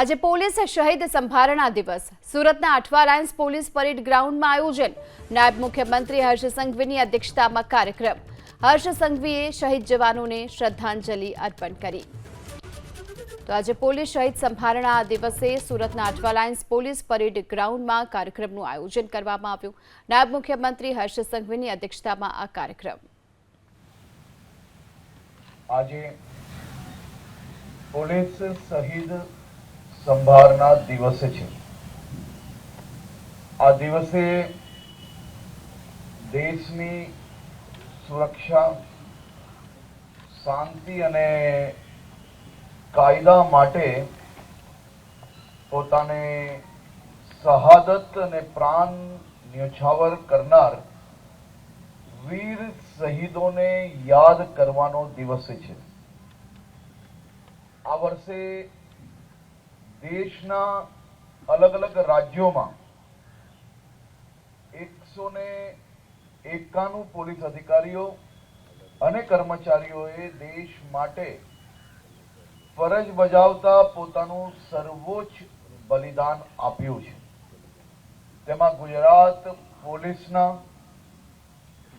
આજે પોલીસ શહીદ સંભારણા દિવસ. સુરતના અઠવા લાયન્સ પોલીસ પરેડ ગ્રાઉન્ડમાં આયોજન. નાયબ મુખ્યમંત્રી હર્ષ સંઘવીની અધ્યક્ષતામાં કાર્યક્રમ. હર્ષ સંઘવીએ શહીદ જવાનોને શ્રદ્ધાંજલિ અર્પણ કરી. તો આજે પોલીસ શહીદ સંભારણા દિવસે સુરતના અઠવા લાયન્સ પોલીસ પરેડ ગ્રાઉન્ડમાં કાર્યક્રમનું આયોજન કરવામાં આવ્યું. નાયબ મુખ્યમંત્રી હર્ષ સંઘવીની અધ્યક્ષતામાં આ કાર્યક્રમ. આજે પોલીસ શહીદ સંભાળના દિવસે છે. આ દિવસે દેશની સુરક્ષા, શાંતિ અને કાયદા માટે પોતાને શહાદત અને પ્રાણ ન્યોછાવર કરનાર વીર શહીદોને યાદ કરવાનો દિવસ છે. આ વર્ષે દેશના અલગ અલગ રાજ્યોમાં એકસો ને એકાણું પોલીસ અધિકારીઓ અને કર્મચારીઓએ દેશ માટે ફરજ બજાવતા પોતાનું સર્વોચ્ચ બલિદાન આપ્યું છે. તેમાં ગુજરાત પોલીસના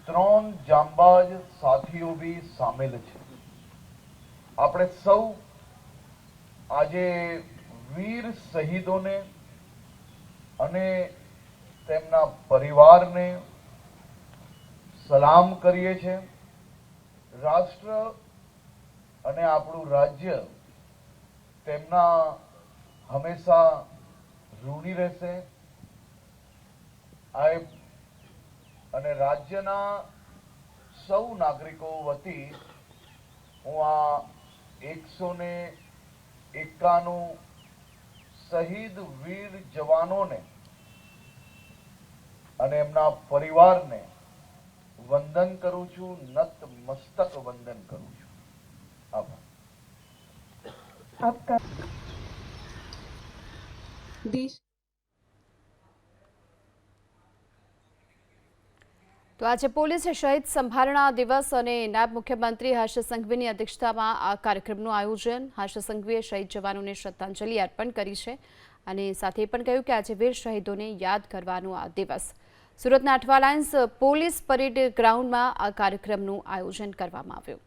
ત્રણ જાંબાજ સાથીઓ બી સામેલ છે. આપણે સૌ આજે વીર શહીદોને અને તેમના પરિવારને સલામ કરીએ છીએ રાષ્ટ્ર અને આપણું રાજ્ય તેમના હંમેશા ઋણી રહેશે. આ અને રાજ્યના સૌ નાગરિકો વતી હું આ એકસો ને એકાણું શહીદ વીર જવાનોને અને એમના પરિવારને વંદન કરું છું, નત મસ્તક વંદન કરું છું. આભાર. દેશ તો આજે પોલીસ શહીદ સંભારણા દિવસ અને નાયબ મુખ્યમંત્રી હર્ષ સંઘવીની અધ્યક્ષતામાં આ કાર્યક્રમનું આયોજન હર્ષ સંઘવીએ શહીદ જવાનોને શ્રદ્ધાંજલિ અર્પણ કરી છે અને સાથે પણ કહ્યું કે આજે વીર શહીદોને યાદ કરવાનો આ દિવસ. સુરતના અઠવા લાયન્સ પોલીસ પરેડ ગ્રાઉન્ડમાં આ કાર્યક્રમનું આયોજન કરવામાં આવ્યું.